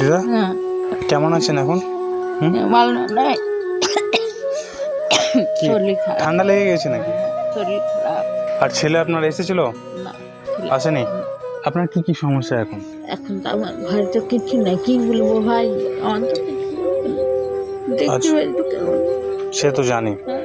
দিদা হ্যাঁ। কেমন আছেন এখন? ভালো খারাপ। ঠান্ডা লেগে গেছে নাকি? শরীর আর ছেলে আপনার এসেছিল? আসেনি? আপনার কি কি সমস্যা এখন? এখন তো আমার ঘরে তো কিছু নাই। কি বলব ভাই? আমার তো আচ্ছা। সে তো জানি। হ্যাঁ।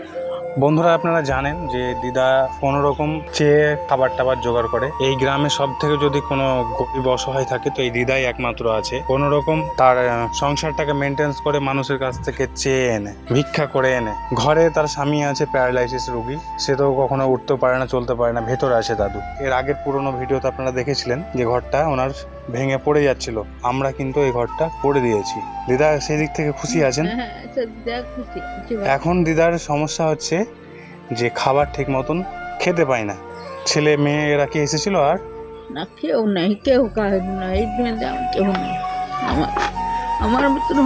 বন্ধুরা, আপনারা জানেন যে দিদা কোনো রকম চেয়ে খাবার টাবার জোগাড় করে। এই গ্রামে সব থেকে যদি কোনো গরিব অসহায় থাকে, তো এই দিদাই একমাত্র আছে। কোনো রকম তার সংসারটাকে মেনটেন্স করে মানুষের কাছ থেকে চেয়ে এনে, ভিক্ষা করে এনে। ঘরে তার স্বামী আছে প্যারালাইসিস রুগী। সে তো কখনো উঠতে পারে না, চলতে পারে না, ভেতরে আছে দাদু। এর আগের পুরনো ভিডিওতে আপনারা দেখেছিলেন যে ঘরটা ওনার ভেঙে পড়ে যাচ্ছিল। আমরা কিন্তু এই ঘরটা করে দিয়েছি। দিদা সেই দিক থেকে খুশি আছেন? হ্যাঁ খুশি ভাই। এখন দিদার সমস্যা হচ্ছে যে খাবার ঠিক মতন খেতে পায় না। ছেলে মেয়ে এরা কি এসেছিল আর? না কেউ নাই কেউ কাজ নাই কেউ নেই। আমার আমার মতন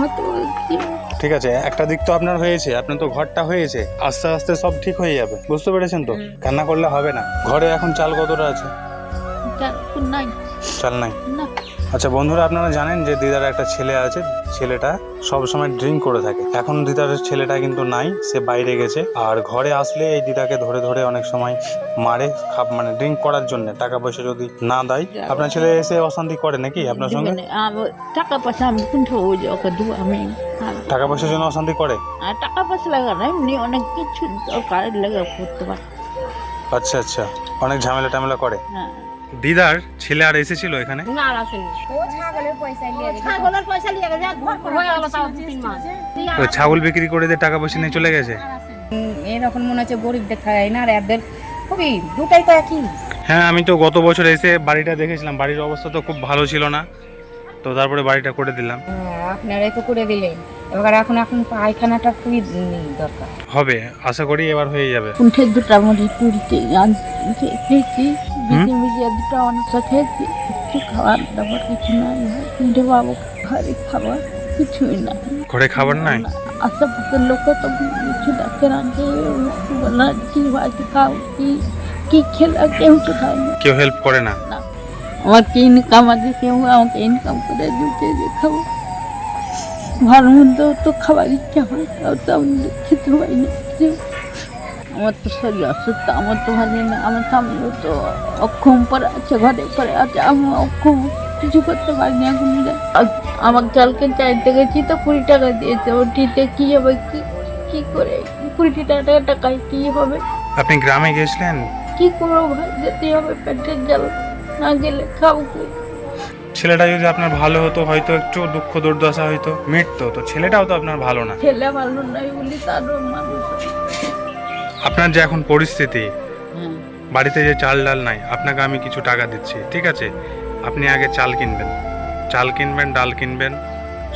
কি ঠিক আছে একটা দিক তো আপনার হয়েছে আপনার তো ঘরটা হয়েছে। আস্তে আস্তে সব ঠিক হয়ে যাবে। বুঝতে পেরেছেন তো। কান্না করলে হবে না। ঘরে এখন চাল কতটা আছে? নাই। চাল নাই? আচ্ছা বন্ধুরা আপনারা জানেন যে দিদার একটা ছেলে আছে ছেলেটা সব সময় ড্রিঙ্ক করে থাকে। এখন দিদার ছেলেটা কিন্তু নাই সে বাইরে গেছে। আর ঘরে আসলে এই দিদাকে ধরে ধরে অনেক সময় মারে খাপ মানে ড্রিঙ্ক করার জন্য। টাকা পয়সা যদি না দেয় আপনার ছেলে এসে অশান্তি করে নাকি আপনার সঙ্গে? টাকা পয়সা আমি কিন্তু ওকে দেবো আমি টাকা পয়সার জন্য অশান্তি করে? টাকা পয়সা লাগা না এমনি অনেক কিছু দরকার লেগে করতে পারে। আচ্ছা আচ্ছা। অনেক ঝামেলা টামেলা করে? হ্যাঁ দিদার ছেলে আর এসেছিল এখানে? না আর আসেনি। ও ছাগলের পয়সা নিয়ে গেছে। ছাগলের পয়সা নিয়ে গেছে ঘর হয়ে গেল তাও তিন মাস। তুই ছাগল বিক্রি করে দিয়ে টাকা পয়সা নিয়ে চলে গেছে? এরকম মনে হচ্ছে গরিব দেখা যায় না আর এদের খুবই দুটাই তো একই। হ্যাঁ আমি তো গত বছর এসে বাড়িটা দেখেছিলাম বাড়ির অবস্থা তো খুব ভালো ছিল না। তো তারপরে বাড়িটা করে দিলাম। হ্যাঁ, আপনারাই তো করে দিলেন। এবার এখন এখন পায়খানাটা খুবই দরকার। হবে আশা করি এবার হয়ে যাবে। কুণ্ঠের দুটো মুড়ি পুরিতে বিজি মিজিয়ে দুটো অনেকটা খেয়েছি কিছু খাবার দাবার কিছু নাই কুণ্ঠে বাবু ঘরে খাবার কিছুই না ঘরে খাবার নাই? আশেপাশের লোক তো কিছু ডাকে না যে কি বাকি খাও কি কি খেলা কেউ তো খায় না। কেউ হেল্প করে না? আমার কি ইনকাম আছে কেউ আমাকে ইনকাম করে দিতে যে খাব। ভালো মন্দ তো খাবার ইচ্ছা হয় তাও তো আমি খেতে পারি না। আমার তো শরীর অসুস্থ আমার তো ভালো না আমার স্বামীও তো অক্ষম পরে আছে ঘরে পরে আছে আমি অক্ষম কিছু করতে পারিনি এখন আমার চালকে চাইতে গেছি তো কুড়ি টাকা দিয়েছে ওটিতে কি হবে কি কি করে কুড়ি টাকা টাকায় কি হবে? আপনি গ্রামে গেছিলেন? কি করব ভাই যেতে হবে পেটের জল না গেলে খাব কি? ছেলেটা যদি আপনার ভালো হতো হয়তো একটু দুঃখ দুর্দশা হয়তো মিটতো তো ছেলেটাও তো আপনার ভালো না। ছেলে ভালো নাই বলি তারও মানুষ আপনার যে এখন পরিস্থিতি বাড়িতে যে চাল ডাল নাই আপনাকে আমি কিছু টাকা দিচ্ছি ঠিক আছে? আপনি আগে চাল কিনবেন। চাল কিনবেন ডাল কিনবেন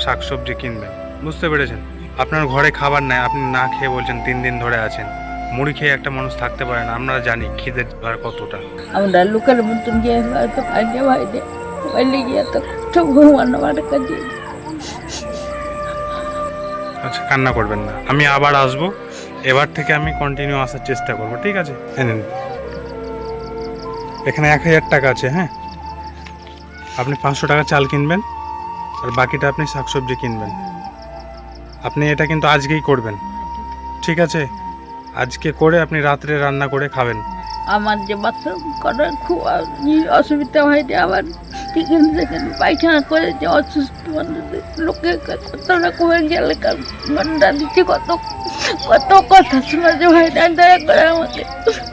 শাকসবজি কিনবেন বুঝতে পেরেছেন? আপনার ঘরে খাবার নাই আপনি না খেয়ে বলছেন তিন দিন ধরে আছেন। মুড়ি খেয়ে একটা মানুষ থাকতে পারে না আমরা জানি খিদের জ্বালা কতটা। আমরা লোকের মতন গিয়ে হয়তো বাইরে বাইরে বাইরে গিয়ে তো কষ্ট ঘুমানো আমার কাছে। আচ্ছা কান্না করবেন না। আমি আবার আসব। এবার থেকে আমি কন্টিনিউ আসার চেষ্টা করব, ঠিক আছে। এখানে এক হাজার টাকা আছে হ্যাঁ? আপনি পাঁচশো টাকা চাল কিনবেন, আর বাকিটা আপনি শাকসবজি কিনবেন। আপনি এটা কিন্তু আজকেই করবেন, ঠিক আছে? আজকে করে আপনি রাত্রে রান্না করে খাবেন। আমার যে বাথরুম করার খুব অসুবিধা হয়নি আবার যেখানে সেখানে পায়খানা করে যে অসুস্থ মানুষদের লোকে কত রকমের গেলে মনটা দিচ্ছে কত কত কথা হয় না দয়া করে আমাকে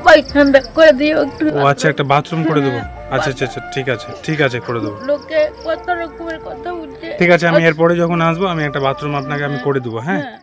পায়খানা করে দিও একটু। ও আচ্ছা একটা বাথরুম করে দেবো? আচ্ছা আচ্ছা আচ্ছা ঠিক আছে ঠিক আছে করে দেবো। লোকে কত রকমের কথা বলছে ঠিক আছে আমি এরপরে যখন আসব আমি একটা বাথরুম আপনাকে আমি করে দেবো হ্যাঁ? হ্যাঁ।